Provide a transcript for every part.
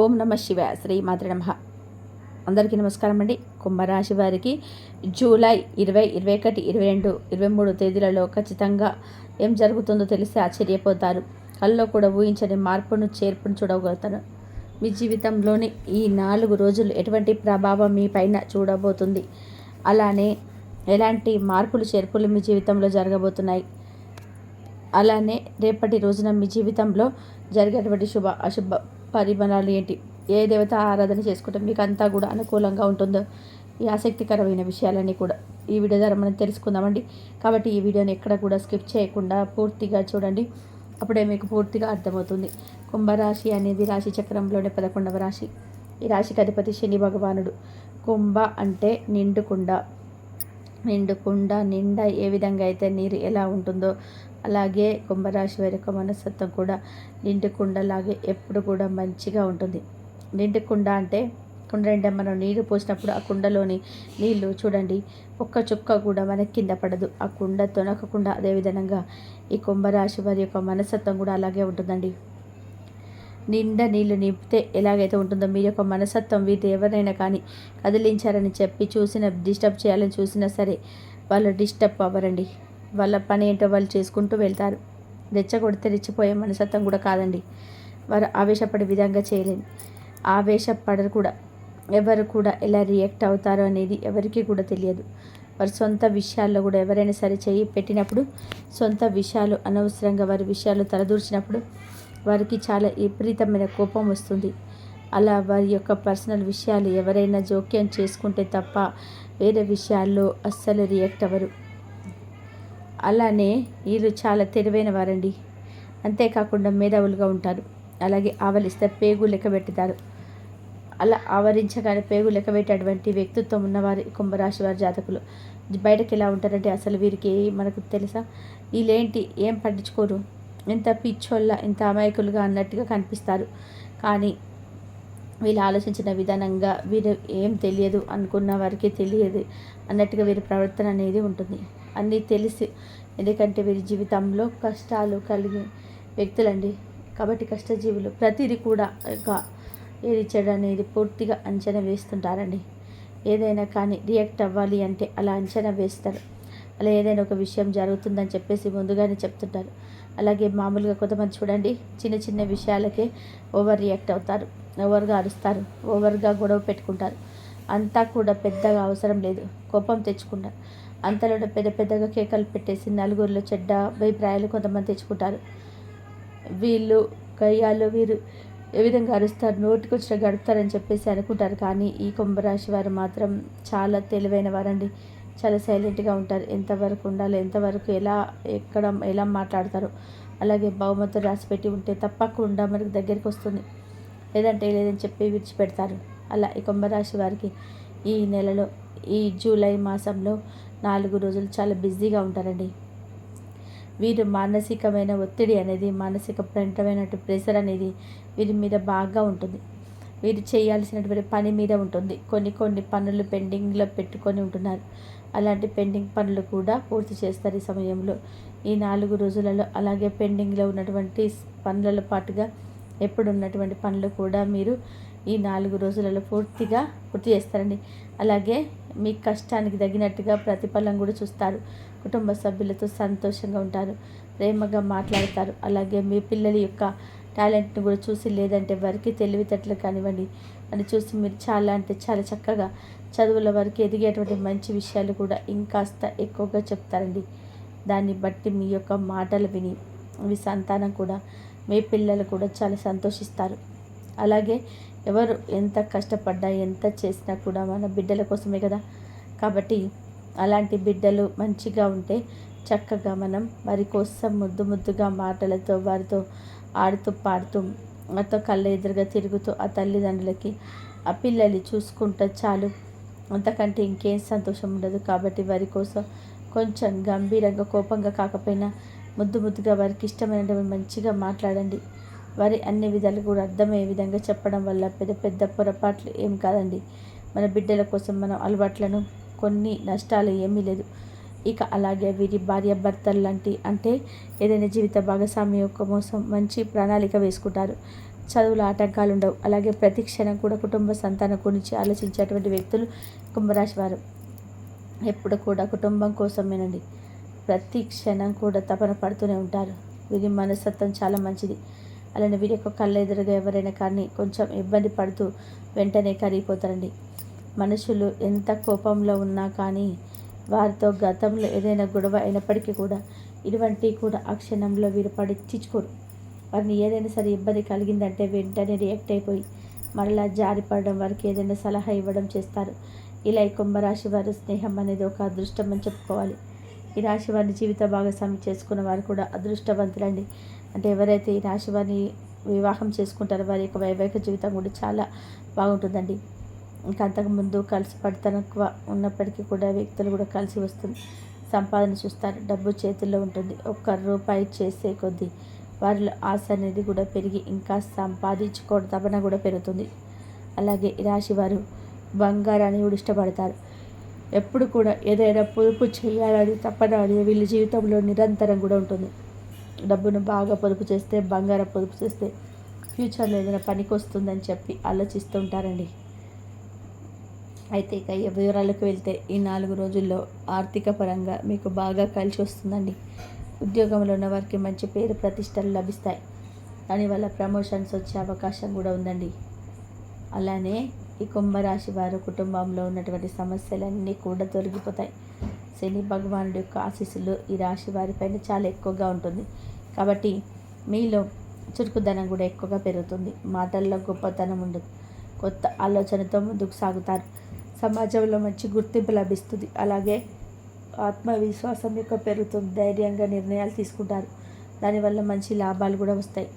ఓం నమ శివ శ్రీ మాతృ నమ. అందరికీ నమస్కారం అండి. కుంభరాశి వారికి జూలై ఇరవై ఇరవై ఒకటి ఇరవై రెండు ఇరవై మూడు తేదీలలో ఖచ్చితంగా ఏం జరుగుతుందో తెలిసి ఆశ్చర్యపోతారు. కల్లో కూడా ఊహించని మార్పును చేర్పును చూడగలుగుతారు. మీ జీవితంలోని ఈ నాలుగు రోజులు ఎటువంటి ప్రభావం మీ పైన చూడబోతుంది? అలానే ఎలాంటి మార్పులు చేర్పులు మీ జీవితంలో జరగబోతున్నాయి? అలానే రేపటి రోజున మీ జీవితంలో జరిగేటువంటి శుభ అశుభ పరిమాణాలు ఏంటి? ఏ దేవత ఆరాధన చేసుకుంటే మీకు అంతా కూడా అనుకూలంగా ఉంటుందో? ఈ ఆసక్తికరమైన విషయాలన్నీ కూడా ఈ వీడియో ద్వారా మనం తెలుసుకుందామండి. కాబట్టి ఈ వీడియోని ఎక్కడ కూడా స్కిప్ చేయకుండా పూర్తిగా చూడండి. అప్పుడే మీకు పూర్తిగా అర్థమవుతుంది. కుంభరాశి అనేది రాశి చక్రంలోనే పదకొండవ రాశి. ఈ రాశికి అధిపతి శని భగవానుడు. కుంభ అంటే నిండుకుండ. నిండుకుండ నిండా ఏ విధంగా అయితే నీరు ఎలా ఉంటుందో అలాగే కుంభరాశి వారి యొక్క మనస్తత్వం కూడా నిండు కుండలాగే ఎప్పుడు కూడా మంచిగా ఉంటుంది. నిండు కుండ అంటే కుండ నిండా మనం నీరు పోసినప్పుడు ఆ కుండలోని నీళ్ళు చూడండి ఒక్క చుక్క కూడా మనకి కింద పడదు. ఆ కుండ తొనకకుండా అదేవిధంగా ఈ కుంభరాశి వారి యొక్క మనస్తత్వం కూడా అలాగే ఉంటుందండి. నిండా నీళ్ళు నింపితే ఎలాగైతే ఉంటుందో మీ యొక్క మనసత్వం వీటి ఎవరైనా కానీ కదిలించారని చెప్పి చూసిన డిస్టర్బ్ చేయాలని చూసినా సరే వాళ్ళు డిస్టర్బ్ అవ్వరండి. వాళ్ళ పని ఏంటో వాళ్ళు చేసుకుంటూ వెళ్తారు. రెచ్చగొడితే రెచ్చిపోయే మనసత్వం కూడా కాదండి. వారు ఆవేశపడే విధంగా చేయలేను ఆవేశపడరు కూడా. ఎవరు కూడా ఎలా రియాక్ట్ అవుతారో అనేది ఎవరికి కూడా తెలియదు. వారి సొంత విషయాల్లో కూడా ఎవరైనా సరే చేయి పెట్టినప్పుడు సొంత విషయాలు అనవసరంగా వారి విషయాలు తలదూర్చినప్పుడు వారికి చాలా విపరీతమైన కోపం వస్తుంది. అలా వారి యొక్క పర్సనల్ విషయాలు ఎవరైనా జోక్యం చేసుకుంటే తప్ప వేరే విషయాల్లో అస్సలు రియాక్ట్ అవ్వరు. అలానే వీళ్ళు చాలా తెలివైన వారండి. అంతేకాకుండా మేధావులుగా ఉంటారు. అలాగే ఆవలిస్తే పేగు లెక్క పెట్టుతారు అలా ఆవరించగానే పేగు లెక్క పెట్టేటువంటి వ్యక్తిత్వం ఉన్నవారి కుంభరాశి వారి జాతకులు. బయటకు ఎలా ఉంటారంటే అసలు వీరికి మనకు తెలుసా? వీళ్ళేంటి? ఏం పట్టించుకోరు? ఎంత పిచ్చోళ్ళ ఎంత అమాయకులుగా అన్నట్టుగా కనిపిస్తారు. కానీ వీళ్ళు ఆలోచించిన విధానంగా వీరు ఏం తెలియదు అనుకున్న వారికి తెలియదు అన్నట్టుగా వీరి ప్రవర్తన అనేది ఉంటుంది. అన్నీ తెలిసి ఎందుకంటే వీరి జీవితంలో కష్టాలు కలిగి వ్యక్తులండి. కాబట్టి కష్టజీవులు ప్రతిదీ కూడా ఒక ఏది చెడు అనేది పూర్తిగా అంచనా వేస్తుంటారండి. ఏదైనా కానీ రియాక్ట్ అవ్వాలి అంటే అలా అంచనా వేస్తారు. అలా ఏదైనా ఒక విషయం జరుగుతుందని చెప్పేసి ముందుగానే చెప్తుంటారు. అలాగే మామూలుగా కొంతమంది చూడండి చిన్న చిన్న విషయాలకే ఓవర్ రియాక్ట్ అవుతారు ఓవర్గా అరుస్తారు ఓవర్గా గొడవ పెట్టుకుంటారు. అంతా కూడా పెద్దగా అవసరం లేదు. కోపం తెచ్చుకుంటారు. అంతలో పెద్ద పెద్దగా కేకలు పెట్టేసి నలుగురిలో చెడ్డ అభిప్రాయాలు కొంతమంది తెచ్చుకుంటారు. వీళ్ళు కయ్యాలు వీరు ఏ విధంగా అరుస్తారు నోటికి వచ్చిన గడుపుతారని చెప్పేసి అనుకుంటారు. కానీ ఈ కుంభరాశి వారు మాత్రం చాలా తెలివైన వారండి. చాలా సైలెంట్గా ఉంటారు. ఎంతవరకు ఉండాలి ఎంతవరకు ఎలా ఎక్కడ ఎలా మాట్లాడతారు. అలాగే బహుమతులు రాసిపెట్టి ఉంటే తప్పకుండా మనకు దగ్గరికి వస్తుంది. లేదంటే లేదని చెప్పి విడిచిపెడతారు. అలా ఈ కుంభరాశి వారికి ఈ నెలలో ఈ జూలై మాసంలో నాలుగు రోజులు చాలా బిజీగా ఉంటారండి. వీరు మానసికమైన ఒత్తిడి అనేది మానసిక ప్రంటమైనటువంటి ప్రెషర్ అనేది వీరి మీద బాగా ఉంటుంది. వీరు చేయాల్సినటువంటి పని మీద ఉంటుంది. కొన్ని కొన్ని పనులు పెండింగ్లో పెట్టుకొని ఉంటున్నారు. అలాంటి పెండింగ్ పనులు కూడా పూర్తి చేస్తారు ఈ సమయంలో. ఈ నాలుగు రోజులలో అలాగే పెండింగ్లో ఉన్నటువంటి పనులలో పాటుగా ఎప్పుడు ఉన్నటువంటి పనులు కూడా మీరు ఈ నాలుగు రోజులలో పూర్తిగా పూర్తి చేస్తారండి. అలాగే మీ కష్టానికి తగినట్టుగా ప్రతిఫలం కూడా చూస్తారు. కుటుంబ సభ్యులతో సంతోషంగా ఉంటారు. ప్రేమగా మాట్లాడతారు. అలాగే మీ పిల్లల యొక్క టాలెంట్ని కూడా చూసి లేదంటే వారికి తెలివితేటలు కానివ్వండి అని చూసి మీరు చాలా అంటే చాలా చక్కగా చదువుల వరకు ఎదిగేటువంటి మంచి విషయాలు కూడా ఇంకాస్త ఎక్కువగా చెప్తారండి. దాన్ని బట్టి మీ యొక్క మాటలు విని మీ సంతానం కూడా మీ పిల్లలు కూడా చాలా సంతోషిస్తారు. అలాగే ఎవరు ఎంత కష్టపడ్డా ఎంత చేసినా కూడా మన బిడ్డల కోసమే కదా కాబట్టి అలాంటి బిడ్డలు మంచిగా ఉంటే చక్కగా మనం వారి కోసం ముద్దు ముద్దుగా మాటలతో వారితో ఆడుతూ పాడుతూ వారితో కళ్ళ ఎదురుగా తిరుగుతూ ఆ తల్లిదండ్రులకి ఆ పిల్లల్ని చూసుకుంటూ చాలు. అంతకంటే ఇంకేం సంతోషం ఉండదు కాబట్టి వారి కోసం కొంచెం గంభీరంగా కోపంగా కాకపోయినా ముద్దు ముద్దుగా వారికి ఇష్టమైన మంచిగా మాట్లాడండి. వారి అన్ని విధాలు కూడా అర్థమయ్యే విధంగా చెప్పడం వల్ల పెద్ద పెద్ద పొరపాట్లు ఏం కాదండి. మన బిడ్డల కోసం మనం అలవాట్లను కొన్ని నష్టాలు ఏమీ లేదు. ఇక అలాగే వీరి భార్యాభర్తలు లాంటి అంటే ఏదైనా జీవిత భాగస్వామి యొక్క మోసం మంచి ప్రణాళిక వేసుకుంటారు. చదువుల ఆటంకాలు ఉండవు. అలాగే ప్రతి క్షణం కూడా కుటుంబ సంతానం గురించి ఆలోచించేటువంటి వ్యక్తులు కుంభరాశి వారు. ఎప్పుడు కూడా కుటుంబం కోసమేనండి. ప్రతి క్షణం కూడా తపన పడుతూనే ఉంటారు. వీరి మనస్తత్వం చాలా మంచిది. అలానే వీరి యొక్క కళ్ళ ఎదురుగా ఎవరైనా కానీ కొంచెం ఇబ్బంది పడుతూ వెంటనే కరిగిపోతారండి. మనుషులు ఎంత కోపంలో ఉన్నా కానీ వారితో గతంలో ఏదైనా గొడవ అయినప్పటికీ కూడా ఇటువంటి కూడా ఆ క్షణంలో వీరు పడిచ్చుకోరు వారిని ఏదైనా సరే ఇబ్బంది కలిగిందంటే వెంటనే రియాక్ట్ అయిపోయి మరలా జారిపడడం వారికి ఏదైనా సలహా ఇవ్వడం చేస్తారు. ఇలా ఈ కుంభరాశి వారి స్నేహం అనేది ఒక అదృష్టం అని చెప్పుకోవాలి. ఈ రాశి వారిని జీవిత భాగస్వామి చేసుకున్న వారు కూడా అదృష్టవంతులండి. అంటే ఎవరైతే ఈ రాశి వారిని వివాహం చేసుకుంటారో వారి యొక్క వైవాహిక జీవితం కూడా చాలా బాగుంటుందండి. ఇంకా అంతకుముందు కలిసి పడతనక్కువ ఉన్నప్పటికీ కూడా వ్యక్తులు కూడా కలిసి వస్తుంది సంపాదన చూస్తారు. డబ్బు చేతుల్లో ఉంటుంది. ఒక్క రూపాయి చేసే కొద్దీ వారిలో ఆశ అనేది కూడా పెరిగి ఇంకా సంపాదించుకోవడం తపన కూడా పెరుగుతుంది. అలాగే రాశి వారు బంగారాన్ని కూడా ఇష్టపడతారు. ఎప్పుడు కూడా ఏదైనా పొదుపు చేయాలని తప్పన అనేది వీళ్ళ జీవితంలో నిరంతరం కూడా ఉంటుంది. డబ్బును బాగా పొదుపు చేస్తే బంగారం పొదుపు చేస్తే ఫ్యూచర్లో ఏదైనా పనికి వస్తుందని చెప్పి ఆలోచిస్తూ ఉంటారండి. అయితే ఇక ఈ వివరాలకు వెళ్తే ఈ నాలుగు రోజుల్లో ఆర్థిక పరంగా మీకు బాగా కలిసి వస్తుందండి. ఉద్యోగంలో ఉన్న వారికి మంచి పేరు ప్రతిష్టలు లభిస్తాయి. దానివల్ల ప్రమోషన్స్ వచ్చే అవకాశం కూడా ఉందండి. అలానే ఈ కుంభరాశి వారు కుటుంబంలో ఉన్నటువంటి సమస్యలన్నీ కూడా తొలగిపోతాయి. శని భగవానుడి యొక్క ఆశీస్సులు ఈ రాశి వారిపైన చాలా ఎక్కువగా ఉంటుంది. కాబట్టి మీలో చురుకుదనం కూడా ఎక్కువగా పెరుగుతుంది. మాటల్లో గొప్పతనం ఉండదు. కొత్త ఆలోచనతో ముందుకు సాగుతారు. సమాజంలో మంచి గుర్తింపు లభిస్తుంది. అలాగే ఆత్మవిశ్వాసం యొక్క పెరుగుతుంది ధైర్యంగా నిర్ణయాలు తీసుకుంటారు. దానివల్ల మంచి లాభాలు కూడా వస్తాయి.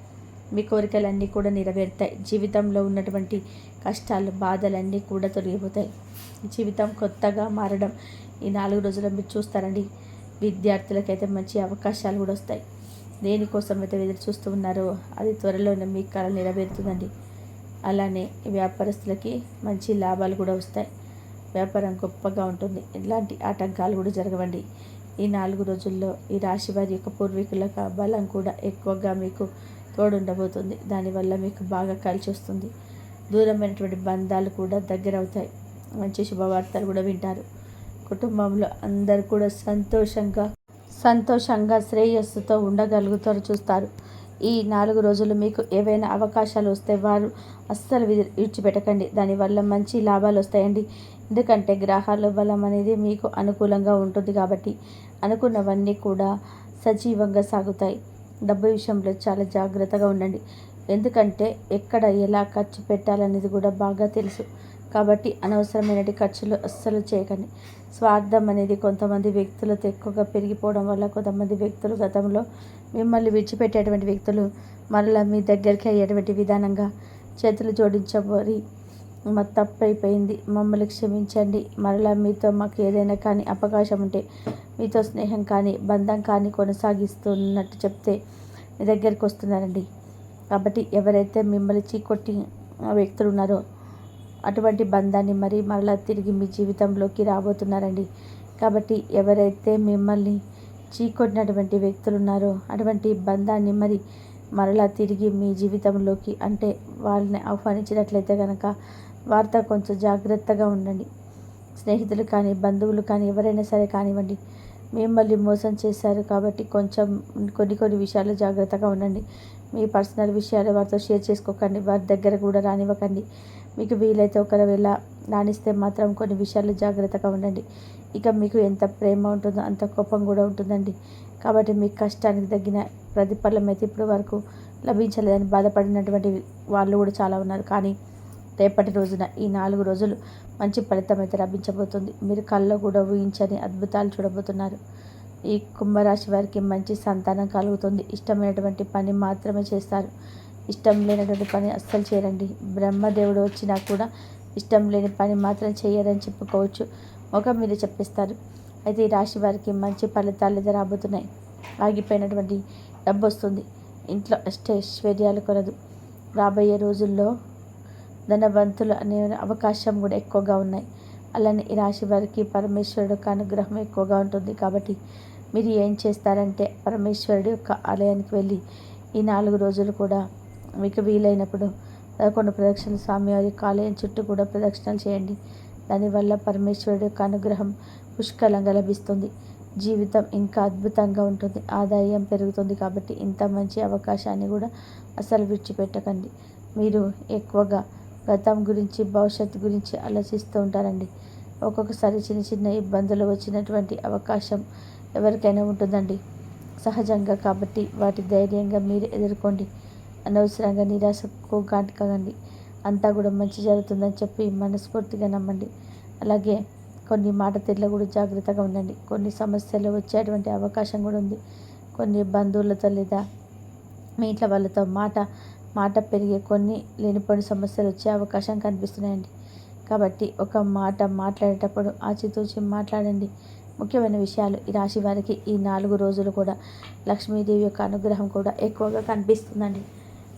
మీ కోరికలన్నీ కూడా నెరవేరుతాయి. జీవితంలో ఉన్నటువంటి కష్టాలు బాధలన్నీ కూడా తొలగిపోతాయి. జీవితం కొత్తగా మారడం ఈ నాలుగు రోజులు మీరు చూస్తారండి. విద్యార్థులకైతే మంచి అవకాశాలు కూడా వస్తాయి. దేనికోసం అయితే ఎదురు చూస్తూ ఉన్నారో అది త్వరలోనే మీ కళ నెరవేరుతుందండి. అలానే వ్యాపారస్తులకి మంచి లాభాలు కూడా వస్తాయి. వ్యాపారం గొప్పగా ఉంటుంది. ఎలాంటి ఆటంకాలు కూడా జరగవండి. ఈ నాలుగు రోజుల్లో ఈ రాశి వారి యొక్క పూర్వీకులకు బలం కూడా ఎక్కువగా మీకు తోడుండబోతుంది. దానివల్ల మీకు బాగా కలిసి వస్తుంది. దూరమైనటువంటి బంధాలు కూడా దగ్గర అవుతాయి. మంచి శుభవార్తలు కూడా వింటారు. కుటుంబంలో అందరు కూడా సంతోషంగా సంతోషంగా శ్రేయస్సుతో ఉండగలుగుతారు చూస్తారు. ఈ నాలుగు రోజులు మీకు ఏవైనా అవకాశాలు వస్తే వారు అస్సలు విడిచిపెట్టకండి. దానివల్ల మంచి లాభాలు వస్తాయండి. ఎందుకంటే గ్రహాల బలం అనేది మీకు అనుకూలంగా ఉంటుంది కాబట్టి అనుకున్నవన్నీ కూడా సజీవంగా సాగుతాయి. డబ్బు విషయంలో చాలా జాగ్రత్తగా ఉండండి. ఎందుకంటే ఎక్కడ ఎలా ఖర్చు పెట్టాలనేది కూడా బాగా తెలుసు. కాబట్టి అనవసరమైన ఖర్చులు అస్సలు చేయకండి. స్వార్థం అనేది కొంతమంది వ్యక్తులతో ఎక్కువగా పెరిగిపోవడం వల్ల కొంతమంది వ్యక్తులు గతంలో మిమ్మల్ని విడిచిపెట్టేటువంటి వ్యక్తులు మరలా మీ దగ్గరికి అయ్యేటువంటి విధానంగా చేతులు జోడించబోరి మా అయిపోయింది మమ్మల్ని క్షమించండి. మరలా మీతో మాకు ఏదైనా కానీ అవకాశం ఉంటే మీతో స్నేహం కానీ బంధం కానీ కొనసాగిస్తున్నట్టు చెప్తే మీ దగ్గరికి వస్తున్నారండి కాబట్టి ఎవరైతే మిమ్మల్ని చీకొట్టి వ్యక్తులు ఉన్నారో అటువంటి బంధాన్ని మరి మరలా తిరిగి మీ జీవితంలోకి రాబోతున్నారండి. కాబట్టి ఎవరైతే మిమ్మల్ని చీకొట్టినటువంటి వ్యక్తులు ఉన్నారో అటువంటి బంధాన్ని మరి మరలా తిరిగి మీ జీవితంలోకి అంటే వాళ్ళని ఆహ్వానించినట్లయితే కనుక వార్త కొంచెం జాగ్రత్తగా ఉండండి. స్నేహితులు కానీ బంధువులు కానీ ఎవరైనా సరే కానివ్వండి. మిమ్మల్ని మోసం చేశారు కాబట్టి కొంచెం కొన్ని కొన్ని విషయాలు జాగ్రత్తగా ఉండండి. మీ పర్సనల్ విషయాలు వారితో షేర్ చేసుకోకండి. వారి దగ్గర కూడా రానివ్వకండి. మీకు వీలైతే ఒకవేళ రాణిస్తే మాత్రం కొన్ని విషయాలు జాగ్రత్తగా ఉండండి. ఇక మీకు ఎంత ప్రేమ ఉంటుందో అంత కోపం కూడా ఉంటుందండి. కాబట్టి మీ కష్టానికి తగిన ప్రతిఫలం అయితే ఇప్పటి వరకు లభించలేదని బాధపడినటువంటి వాళ్ళు కూడా చాలా ఉన్నారు. కానీ రేపటి రోజున ఈ నాలుగు రోజులు మంచి ఫలితం అయితే లభించబోతుంది. మీరు కళ్ళలో కూడా ఊహించని అద్భుతాలు చూడబోతున్నారు. ఈ కుంభరాశి వారికి మంచి సంతానం కలుగుతుంది. ఇష్టమైనటువంటి పని మాత్రమే చేస్తారు. ఇష్టం లేనటువంటి పని అస్సలు చేయరండి. బ్రహ్మదేవుడు వచ్చినా కూడా ఇష్టం లేని పని మాత్రం చేయరని చెప్పుకోవచ్చు. ముఖం మీద చెప్పిస్తారు. అయితే ఈ రాశి వారికి మంచి ఫలితాలు అయితే రాబోతున్నాయి. ఆగిపోయినటువంటి డబ్బు వస్తుంది. ఇంట్లో అష్టైశ్వర్యాలు కొనదు. రాబోయే రోజుల్లో ధనవంతులు అనే అవకాశం కూడా ఎక్కువగా ఉన్నాయి. అలానే ఈ రాశి వారికి పరమేశ్వరుడు యొక్క అనుగ్రహం ఎక్కువగా ఉంటుంది కాబట్టి మీరు ఏం చేస్తారంటే పరమేశ్వరుడు యొక్క ఆలయానికి వెళ్ళి ఈ నాలుగు రోజులు కూడా మీకు వీలైనప్పుడు పదకొండు ప్రదక్షిణలు స్వామివారి ఆలయం చుట్టూ కూడా ప్రదక్షిణలు చేయండి. దానివల్ల పరమేశ్వరుడు యొక్క అనుగ్రహం పుష్కలంగా లభిస్తుంది. జీవితం ఇంకా అద్భుతంగా ఉంటుంది. ఆదాయం పెరుగుతుంది కాబట్టి ఇంత మంచి అవకాశాన్ని కూడా అసలు విడిచిపెట్టకండి. మీరు ఎక్కువగా గతం గురించి భవిష్యత్తు గురించి ఆలోచిస్తూ ఉంటారండి. ఒక్కొక్కసారి చిన్న చిన్న ఇబ్బందులు వచ్చినటువంటి అవకాశం ఎవరికైనా ఉంటుందండి. సహజంగా కాబట్టి వాటి ధైర్యంగా మీరు ఎదుర్కోండి. అనవసరంగా నిరాశకు కాకండి. అంతా కూడా మంచి జరుగుతుందని చెప్పి మనస్ఫూర్తిగా నమ్మండి. అలాగే కొన్ని మాట తీరులో కూడా జాగ్రత్తగా ఉండండి. కొన్ని సమస్యలు వచ్చేటువంటి అవకాశం కూడా ఉంది. కొన్ని బంధువులతో లేదా మీ ఇంట్లో వాళ్ళతో మాట మాట పెరిగే కొన్ని లేనిపోని సమస్యలు వచ్చే అవకాశం కనిపిస్తున్నాయండి. కాబట్టి ఒక మాట మాట్లాడేటప్పుడు ఆచితూచి మాట్లాడండి. ముఖ్యమైన విషయాలు ఈ రాశి వారికి ఈ నాలుగు రోజులు కూడా లక్ష్మీదేవి యొక్క అనుగ్రహం కూడా ఎక్కువగా కనిపిస్తుందండి.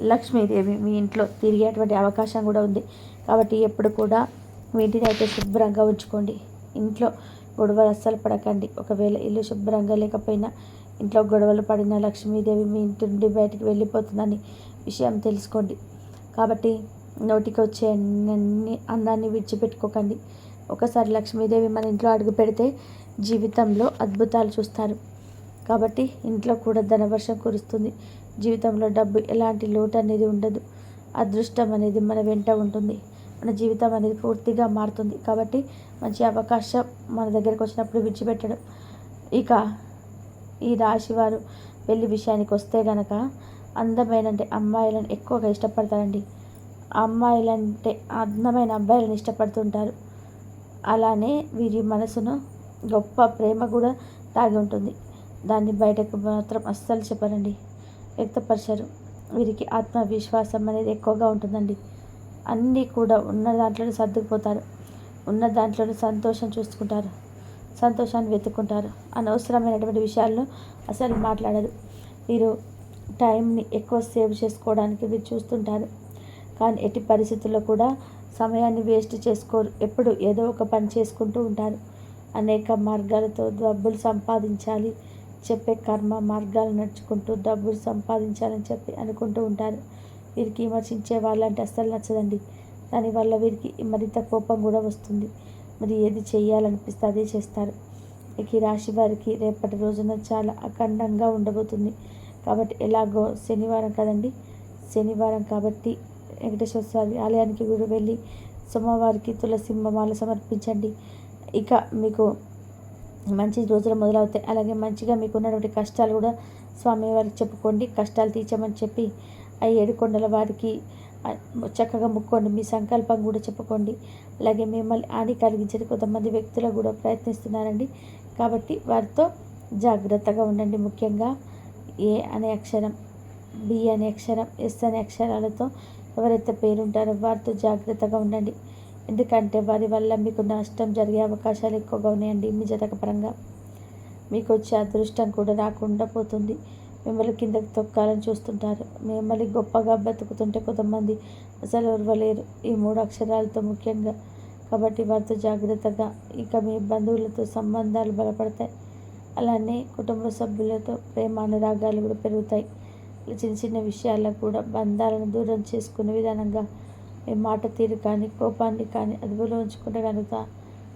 లక్ష్మీదేవి మీ ఇంట్లో తిరిగేటువంటి అవకాశం కూడా ఉంది. కాబట్టి ఎప్పుడు కూడా మీ ఇంటిని అయితే శుభ్రంగా ఉంచుకోండి. ఇంట్లో గొడవలు అస్సలు పడకండి. ఒకవేళ ఇల్లు శుభ్రంగా లేకపోయినా ఇంట్లో గొడవలు పడిన లక్ష్మీదేవి మీ ఇంటి నుండి బయటికి వెళ్ళిపోతుందని విషయం తెలుసుకోండి. కాబట్టి నోటికి వచ్చే అన్ని అందాన్ని విడిచిపెట్టుకోకండి. ఒకసారి లక్ష్మీదేవి మన ఇంట్లో అడుగు పెడితే జీవితంలో అద్భుతాలు చూస్తారు. కాబట్టి ఇంట్లో కూడా ధనవర్షం కురుస్తుంది. జీవితంలో డబ్బు ఎలాంటి లోటు అనేది ఉండదు. అదృష్టం అనేది మన వెంట ఉంటుంది. మన జీవితం అనేది పూర్తిగా మారుతుంది. కాబట్టి మంచి అవకాశం మన దగ్గరకు వచ్చినప్పుడు విడిచిపెట్టడం. ఇక ఈ రాశి వారు పెళ్ళి విషయానికి వస్తే గనక అందమైన అంటే అమ్మాయిలను ఎక్కువగా ఇష్టపడతారండి. అమ్మాయిలంటే అందమైన అబ్బాయిలను ఇష్టపడుతుంటారు. అలానే వీరి మనసును గొప్ప ప్రేమ కూడా తాగి ఉంటుంది. దాన్ని బయటకు మాత్రం అస్సలు చెప్పరండి. వ్యక్తపరచరు. వీరికి ఆత్మవిశ్వాసం అనేది ఎక్కువగా ఉంటుందండి. అన్నీ కూడా ఉన్న దాంట్లోనే సర్దుకుపోతారు. ఉన్న దాంట్లోనే సంతోషం చూసుకుంటారు. సంతోషాన్ని వెతుక్కుంటారు. అనవసరమైనటువంటి విషయాల్లో అసలు మాట్లాడరు. వీరు టైంని ఎక్కువ సేవ్ చేసుకోవడానికి వీరు చూస్తుంటారు. కానీ ఎట్టి పరిస్థితుల్లో కూడా సమయాన్ని వేస్ట్ చేసుకోరు. ఎప్పుడు ఏదో ఒక పని చేసుకుంటూ ఉంటారు. అనేక మార్గాలతో డబ్బులు సంపాదించాలి చెప్పే కర్మ మార్గాలు నడుచుకుంటూ డబ్బులు సంపాదించాలని చెప్పి అనుకుంటూ ఉంటారు. వీరికి విమర్శించే వాళ్ళంటే అస్సలు నచ్చదండి. దానివల్ల వీరికి మరింత కోపం కూడా వస్తుంది. మరి ఏది చేయాలనిపిస్తే అదే చేస్తారు. ఇక ఈ రాశి వారికి రేపటి రోజున చాలా అఖండంగా ఉండబోతుంది. కాబట్టి ఎలాగో శనివారం కదండి. శనివారం కాబట్టి వెంకటేశ్వర స్వామి ఆలయానికి కూడా వెళ్ళి సోమవారికి తులసి మాల సమర్పించండి. ఇక మీకు మంచి రోజులు మొదలవుతాయి. అలాగే మంచిగా మీకు ఉన్నటువంటి కష్టాలు కూడా స్వామివారికి చెప్పుకోండి. కష్టాలు తీర్చమని చెప్పి ఆ ఏడుకొండల వారికి చక్కగా ముక్కోండి. మీ సంకల్పం కూడా చెప్పుకోండి. అలాగే మిమ్మల్ని హాని కలిగించేది కొంతమంది వ్యక్తులు కూడా ప్రయత్నిస్తున్నారండి. కాబట్టి వారితో జాగ్రత్తగా ఉండండి ముఖ్యంగా. ఏ అనే అక్షరం బి అనే అక్షరం ఎస్ అనే అక్షరాలతో ఎవరైతే పేరుంటారో వారితో జాగ్రత్తగా ఉండండి. ఎందుకంటే వారి వల్ల మీకు నష్టం జరిగే అవకాశాలు ఎక్కువగా ఉన్నాయండి. మీ జతక పరంగా మీకు వచ్చే అదృష్టం కూడా రాకుండా పోతుంది. మిమ్మల్ని కిందకి తొక్కాలని చూస్తుంటారు. మిమ్మల్ని గొప్పగా బతుకుతుంటే కొంతమంది అసలు ఉరవలేరు ఈ మూడు అక్షరాలతో ముఖ్యంగా. కాబట్టి వారితో జాగ్రత్తగా ఇక మీ బంధువులతో సంబంధాలు బలపడతాయి. అలానే కుటుంబ సభ్యులతో ప్రేమ అనురాగాలు కూడా పెరుగుతాయి. చిన్న చిన్న విషయాల్లో కూడా బంధాలను దూరం చేసుకునే విధానంగా మీ మాట తీరు కానీ కోపాన్ని కానీ అదుపులో ఉంచుకుంటే కనుక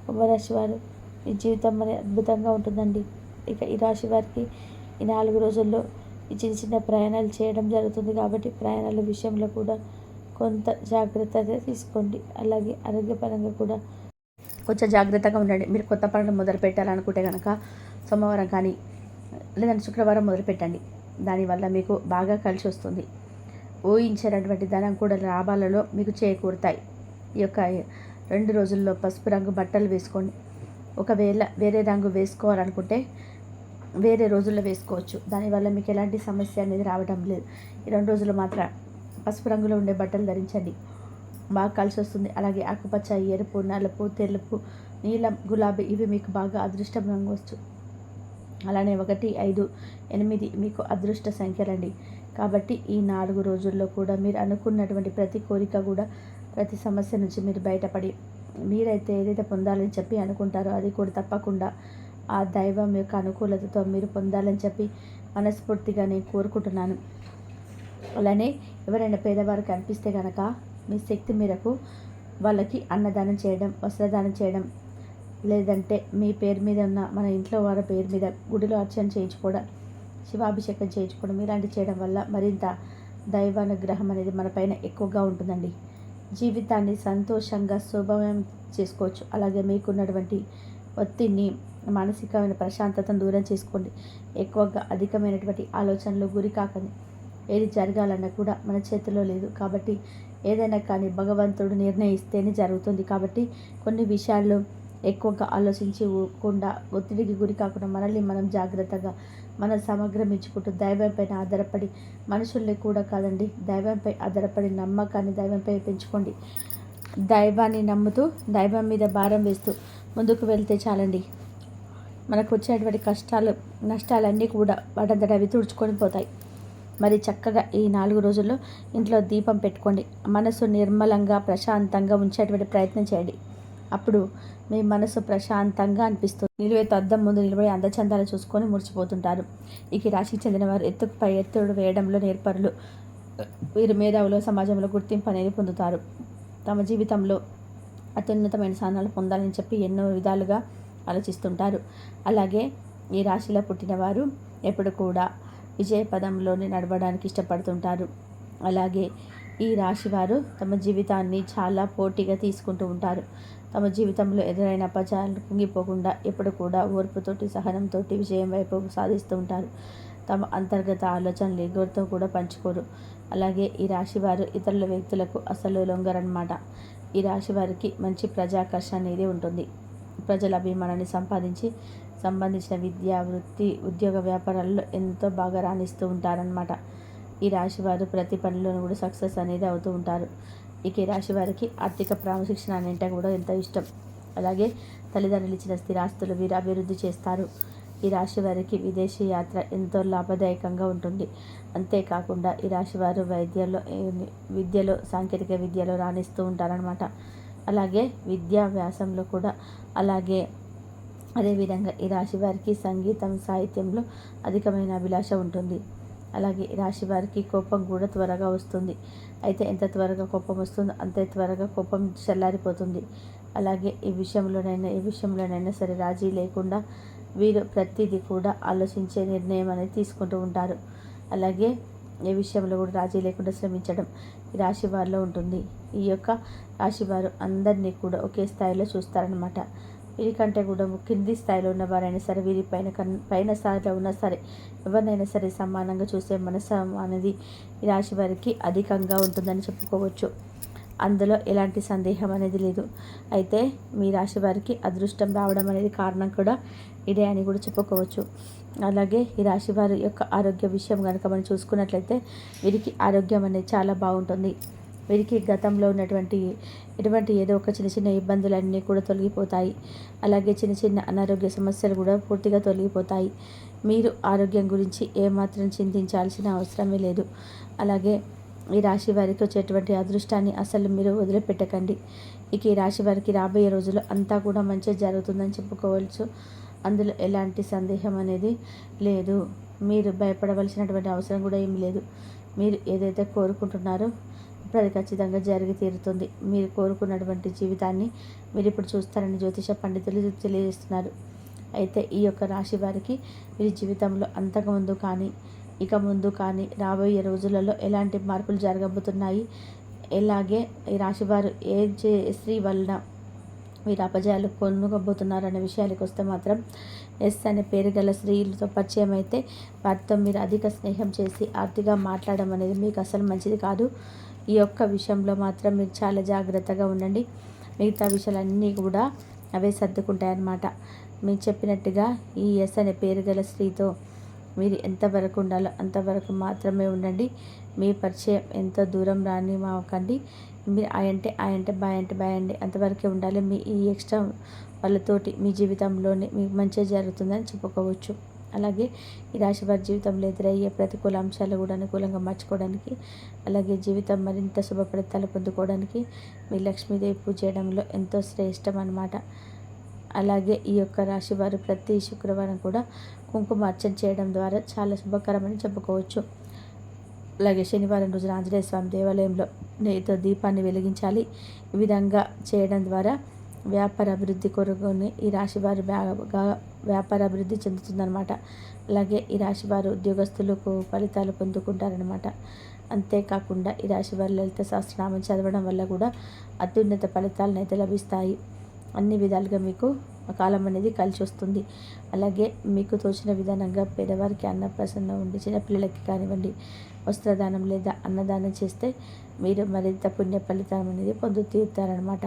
కుంభరాశి వారు మీ జీవితం మరి అద్భుతంగా ఉంటుందండి. ఇక ఈ రాశి వారికి ఈ నాలుగు రోజుల్లో ఈ చిన్న చిన్న ప్రయాణాలు చేయడం జరుగుతుంది కాబట్టి ప్రయాణాల విషయంలో కూడా కొంత జాగ్రత్త తీసుకోండి. అలాగే ఆరోగ్యపరంగా కూడా కొంచెం జాగ్రత్తగా ఉండండి. మీరు కొత్త పనులు మొదలు పెట్టాలనుకుంటే కనుక సోమవారం కానీ లేదంటే శుక్రవారం మొదలుపెట్టండి దానివల్ల మీకు బాగా కలిసి వస్తుంది. ఊహించినటువంటి ధనం కూడా లాభాలలో మీకు చేకూరుతాయి. ఈ యొక్క రెండు రోజుల్లో పసుపు రంగు బట్టలు వేసుకోండి. ఒకవేళ వేరే రంగు వేసుకోవాలనుకుంటే వేరే రోజుల్లో వేసుకోవచ్చు. దానివల్ల మీకు ఎలాంటి సమస్య అనేది రావడం లేదు. ఈ రెండు రోజులు మాత్రం పసుపు రంగులో ఉండే బట్టలు ధరించండి. బాగా కలిసి వస్తుంది. అలాగే ఆకుపచ్చ ఎరుపు నలుపు తెలుపు నీలం గులాబీ ఇవి మీకు బాగా అదృష్టం రంగు వచ్చు అలానే ఒకటి ఐదు ఎనిమిది మీకు అదృష్ట సంఖ్యలండి. కాబట్టి ఈ నాలుగు రోజుల్లో కూడా మీరు అనుకున్నటువంటి ప్రతి కోరిక కూడా ప్రతి సమస్య నుంచి మీరు బయటపడి మీరైతే ఏదైతే పొందాలని చెప్పి అనుకుంటారో అది కూడా తప్పకుండా ఆ దైవం యొక్క అనుకూలతతో మీరు పొందాలని చెప్పి మనస్ఫూర్తిగా నేను కోరుకుంటున్నాను. అలానే ఎవరైనా పేదవారు కనిపిస్తే కనుక మీ శక్తి మేరకు వాళ్ళకి అన్నదానం చేయడం వస్త్రదానం చేయడం లేదంటే మీ పేరు మీద ఉన్న మన ఇంట్లో వారి పేరు మీద గుడిలో అర్చన చేయించుకోవడం శివాభిషేకం చేయించుకోవడం ఇలాంటివి చేయడం వల్ల మరింత దైవానుగ్రహం అనేది మనపైన ఎక్కువగా ఉంటుందండి. జీవితాన్ని సంతోషంగా శుభమయం చేసుకోవచ్చు. అలాగే మీకున్నటువంటి ఒత్తిడిని మానసికమైన ప్రశాంతతను దూరం చేసుకోండి. ఎక్కువగా అధికమైనటువంటి ఆలోచనలు గురి కాకండి. ఏది జరగాలన్నా కూడా మన చేతిలో లేదు. కాబట్టి ఏదైనా కానీ భగవంతుడు నిర్ణయిస్తేనే జరుగుతుంది. కాబట్టి కొన్ని విషయాల్లో ఎక్కువగా ఆలోచించకుండా ఒత్తిడికి గురి కాకుండా మనల్ని మనం జాగ్రత్తగా మన సమగ్రమించుకుంటూ దైవంపైన ఆధారపడి మనుషుల్ని కూడా కాదండి దైవంపై ఆధారపడి నమ్మకాన్ని దైవంపై పెంచుకోండి. దైవాన్ని నమ్ముతూ దైవం మీద భారం వేస్తూ ముందుకు వెళ్తే చాలండి. మనకు వచ్చేటువంటి కష్టాలు నష్టాలన్నీ కూడా వాటంతట అవి తుడుచుకొని పోతాయి. మరి చక్కగా ఈ నాలుగు రోజుల్లో ఇంట్లో దీపం పెట్టుకోండి. మనసు నిర్మలంగా ప్రశాంతంగా ఉంచేటువంటి ప్రయత్నం చేయండి. అప్పుడు మీ మనసు ప్రశాంతంగా అనిపిస్తుంది. నిలువెత్తు అద్దం ముందు నిలబడి అందచందాలు చూసుకొని మురిచిపోతుంటారు ఇక రాశికి చెందిన వారు ఎత్తుపై ఎత్తుడు వేయడంలో నేర్పరులు వీరు మేధావులు సమాజంలో గుర్తింపు అనేది పొందుతారు. తమ జీవితంలో అత్యున్నతమైన స్థానాలు పొందాలని చెప్పి ఎన్నో విధాలుగా ఆలోచిస్తుంటారు. అలాగే ఈ రాశిలో పుట్టినవారు ఎప్పుడు కూడా విజయ పదంలోనే నడవడానికి ఇష్టపడుతుంటారు. అలాగే ఈ రాశి వారు తమ జీవితాన్ని చాలా పోటీగా తీసుకుంటూ ఉంటారు. తమ జీవితంలో ఎదురైన అపచారాలు కుంగిపోకుండా ఎప్పుడు కూడా ఓర్పుతోటి సహనంతోటి విజయం వైపు సాధిస్తూ ఉంటారు. తమ అంతర్గత ఆలోచనలు ఎగురుతో కూడా పంచుకోరు. అలాగే ఈ రాశి వారు ఇతరుల వ్యక్తులకు అసలు లొంగరన్నమాట. ఈ రాశి వారికి మంచి ప్రజాకర్షణ అనేది ఉంటుంది. ప్రజల అభిమానాన్ని సంపాదించి సంబంధించిన విద్య వృత్తి ఉద్యోగ వ్యాపారాల్లో ఎంతో బాగా రాణిస్తూ ఉంటారనమాట ఈ రాశి వారు ప్రతి పనిలోనూ కూడా సక్సెస్ అనేది అవుతూ ఉంటారు. ఇక ఈ రాశి వారికి ఆర్థిక క్రమశిక్షణ అంటే కూడా ఎంతో ఇష్టం. అలాగే తల్లిదండ్రులు ఇచ్చిన స్థిరాస్తులు వీరు అభివృద్ధి చేస్తారు. ఈ రాశి వారికి విదేశీ యాత్ర ఎంతో లాభదాయకంగా ఉంటుంది. అంతేకాకుండా ఈ రాశి వారు వైద్యంలో విద్యలో సాంకేతిక విద్యలో రాణిస్తూ ఉంటారనమాట అలాగే విద్యాభ్యాసంలో కూడా అలాగే అదేవిధంగా ఈ రాశి వారికి సంగీతం సాహిత్యంలో అధికమైన అభిలాష ఉంటుంది. అలాగే రాశి వారికి కోపం కూడా త్వరగా వస్తుంది. అయితే ఎంత త్వరగా కోపం వస్తుందో అంతే త్వరగా కోపం చల్లారిపోతుంది. అలాగే ఈ విషయంలోనైనా ఏ విషయంలోనైనా సరే రాజీ లేకుండా వీరు ప్రతిదీ కూడా ఆలోచించే నిర్ణయం అనేది తీసుకుంటూ ఉంటారు. అలాగే ఏ విషయంలో కూడా రాజీ లేకుండా శ్రమించడం ఈ రాశి వారిలో ఉంటుంది. ఈ యొక్క రాశి వారు అందరినీ కూడా ఒకే స్థాయిలో చూస్తారనమాట వీరికంటే కూడా కింది స్థాయిలో ఉన్న వారైనా సరే వీరి పైన పైన స్థాయిలో ఉన్నా సరే ఎవరినైనా సరే సమానంగా చూసే మనసు అనేది ఈ రాశి వారికి అధికంగా ఉంటుందని చెప్పుకోవచ్చు. అందులో ఎలాంటి సందేహం అనేది లేదు. అయితే మీ రాశి వారికి అదృష్టం రావడం అనేది కారణం కూడా ఇదే అని కూడా చెప్పుకోవచ్చు. అలాగే ఈ రాశి వారి యొక్క ఆరోగ్య విషయం కనుక మనం చూసుకున్నట్లయితే వీరికి ఆరోగ్యం అనేది చాలా బాగుంటుంది. వీరికి గతంలో ఉన్నటువంటి ఎటువంటి ఏదో ఒక చిన్న చిన్న ఇబ్బందులన్నీ కూడా తొలగిపోతాయి. అలాగే చిన్న చిన్న అనారోగ్య సమస్యలు కూడా పూర్తిగా తొలగిపోతాయి. మీరు ఆరోగ్యం గురించి ఏమాత్రం చింతించాల్సిన అవసరమే లేదు. అలాగే ఈ రాశి వారికి వచ్చేటువంటి అదృష్టాన్ని అసలు మీరు వదిలిపెట్టకండి. ఇక ఈ రాశి వారికి రాబోయే రోజుల్లో అంతా కూడా మంచిగా జరుగుతుందని చెప్పుకోవచ్చు. అందులో ఎలాంటి సందేహం అనేది లేదు. మీరు భయపడవలసినటువంటి అవసరం కూడా ఏమి లేదు. మీరు ఏదైతే కోరుకుంటున్నారో ఇప్పుడు అది ఖచ్చితంగా జరిగి తీరుతుంది. మీరు కోరుకున్నటువంటి జీవితాన్ని మీరు ఇప్పుడు చూస్తారని జ్యోతిష పండితులు తెలియజేస్తున్నారు. అయితే ఈ యొక్క రాశి వారికి వీరి జీవితంలో అంతకుముందు కానీ ఇక ముందు కానీ రాబోయే రోజులలో ఎలాంటి మార్పులు జరగబోతున్నాయి? ఎలాగే ఈ రాశివారు ఏ స్త్రీ వలన మీరు అపజయాలు కొనుగబోతున్నారనే అనే విషయాలకు వస్తే మాత్రం ఎస్ అనే పేరు గల స్త్రీలతో పరిచయం అయితే వారితో మీరు అధిక స్నేహం చేసి ఆర్థిక మాట్లాడడం అనేది మీకు అసలు మంచిది కాదు. ఈ యొక్క విషయంలో మాత్రం మీరు చాలా జాగ్రత్తగా ఉండండి. మిగతా విషయాలన్నీ కూడా అవే సర్దుకుంటాయన్నమాట. మీరు చెప్పినట్టుగా ఈ ఎస్ అనే పేరు గల స్త్రీతో మీరు ఎంతవరకు ఉండాలో అంతవరకు మాత్రమే ఉండండి. మీ పరిచయం ఎంత దూరం రాని మాకండి మీరు ఆ అంటే అంటే బాయ్ అంటే బాయ్ అండి అంతవరకే ఉండాలి. మీ ఈ ఎక్స్ట్రా వాళ్ళతోటి మీ జీవితంలోనే మీకు మంచిగా జరుగుతుందని చెప్పుకోవచ్చు. అలాగే ఈ రాశి వారి జీవితంలో ఎదురయ్యే ప్రతికూల అంశాలు కూడా అనుకూలంగా మార్చుకోవడానికి అలాగే జీవితం మరింత శుభ ఫలితాలు పొందుకోవడానికి మీ లక్ష్మీదేవి పూజ చేయడంలో ఎంతో శ్రేష్టం అనమాట అలాగే ఈ యొక్క రాశి వారు ప్రతి శుక్రవారం కూడా కుంకుమ అర్చన చేయడం ద్వారా చాలా శుభకరమని చెప్పుకోవచ్చు. అలాగే శనివారం రోజున ఆంజనేయ స్వామి దేవాలయంలో నెయ్యితో దీపాన్ని వెలిగించాలి. ఈ విధంగా చేయడం ద్వారా వ్యాపార అభివృద్ధి కొరకుని ఈ రాశి వారు బాగా వ్యాపార అభివృద్ధి చెందుతుందన్నమాట. అలాగే ఈ రాశి వారు ఉద్యోగస్తులకు ఫలితాలు పొందుకుంటారనమాట అంతేకాకుండా ఈ రాశి వారు లలిత సహస్రనామం చదవడం వల్ల కూడా అత్యున్నత ఫలితాలను అయితే లభిస్తాయి. అన్ని విధాలుగా మీకు కాలం అనేది కలిసి వస్తుంది. అలాగే మీకు తోచిన విధానంగా పేదవారికి అన్నప్రసన్న ఉండి చిన్నపిల్లలకి కానివ్వండి వస్త్రదానం లేదా అన్నదానం చేస్తే మీరు మరింత పుణ్య ఫలితం అనేది పొందుతీరుతారనమాట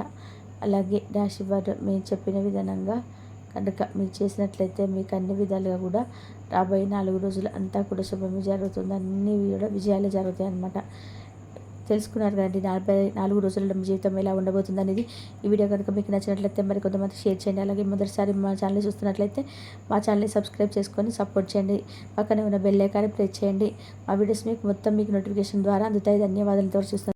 అలాగే రాశివారు మేము చెప్పిన విధానంగా కనుక మీరు చేసినట్లయితే మీకు అన్ని విధాలుగా కూడా రాబోయే నాలుగు రోజులు అంతా కూడా శుభమే జరుగుతుంది. అన్ని కూడా విజయాలు జరుగుతాయి అన్నమాట తెలుసుకున్నారు కదండి. నలభై నాలుగు రోజుల జీవితం ఎలా ఉండబోతుంది అనేది ఈ వీడియో కనుక మీకు నచ్చినట్లయితే మరి కొంతమంది షేర్ చేయండి. అలాగే మొదటిసారి మా ఛానల్ చూస్తున్నట్లయితే మా ఛానల్ని సబ్స్క్రైబ్ చేసుకొని సపోర్ట్ చేయండి. పక్కనే ఉన్న బెల్ ఐకాన్ని ప్రెస్ చేయండి. మా వీడియోస్ మీకు మొత్తం మీకు నోటిఫికేషన్ ద్వారా అందుతాయి. ధన్యవాదాలు. చూస్తున్నారు